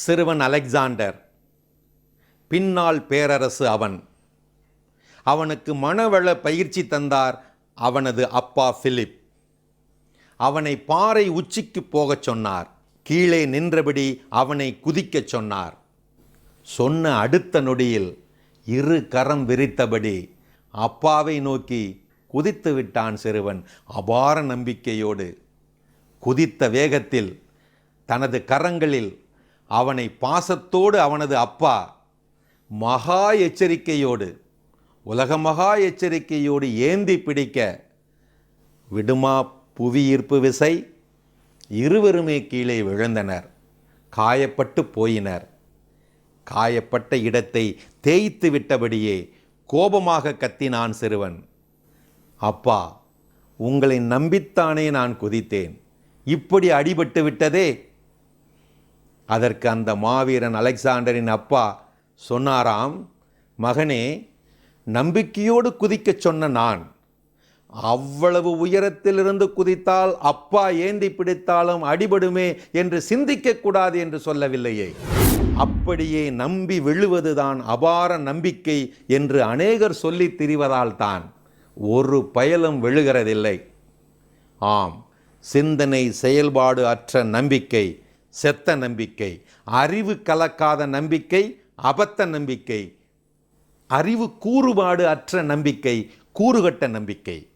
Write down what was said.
சிறுவன் அலெக்சாண்டர். பின்னால் பேரரசு அவன். அவனுக்கு மனவள பயிற்சி தந்தார் அவனது அப்பா பிலிப். அவனை பாறை உச்சிக்கு போகச் சொன்னார். கீழே நின்றபடி அவனை குதிக்கச் சொன்னார். சொன்ன அடுத்த நொடியில் இரு கரம் விரித்தபடி அப்பாவை நோக்கி குதித்து விட்டான் சிறுவன் அபார நம்பிக்கையோடு. குதித்த வேகத்தில் தனது கரங்களில் அவனை பாசத்தோடு அவனது அப்பா மகா எச்சரிக்கையோடு உலக மகா எச்சரிக்கையோடு ஏந்தி பிடிக்க விடுமா புவியீர்ப்பு விசை? இருவருமே கீழே விழுந்தனர் காயப்பட்டு போயினர். காயப்பட்ட இடத்தை தேய்த்து விட்டபடியே கோபமாக கத்தினான் சிறுவன். அப்பா உங்களை நம்பித்தானே நான் குதித்தேன். இப்படி அடிபட்டு விட்டதே. அதற்கு அந்த மாவீரன் அலெக்சாண்டரின் அப்பா சொன்னாராம் மகனே நம்பிக்கையோடு குதிக்கச் சொன்ன நான் அவ்வளவு உயரத்திலிருந்து குதித்தால் அப்பா ஏந்தி பிடித்தாலும் அடிபடுமே என்று சிந்திக்கக்கூடாது என்று சொல்லவில்லையே. அப்படியே நம்பி விழுவதுதான் அபார நம்பிக்கை என்று அநேகர் சொல்லித் திரிவதால் தான் ஒரு பயலும் விழுகிறதில்லை. ஆம் சிந்தனை செயல்பாடு அற்ற நம்பிக்கை செத்த நம்பிக்கை. அறிவு கலக்காத நம்பிக்கை அபத்த நம்பிக்கை. அறிவு கூறுபாடு அற்ற நம்பிக்கை கூறுகட்ட நம்பிக்கை.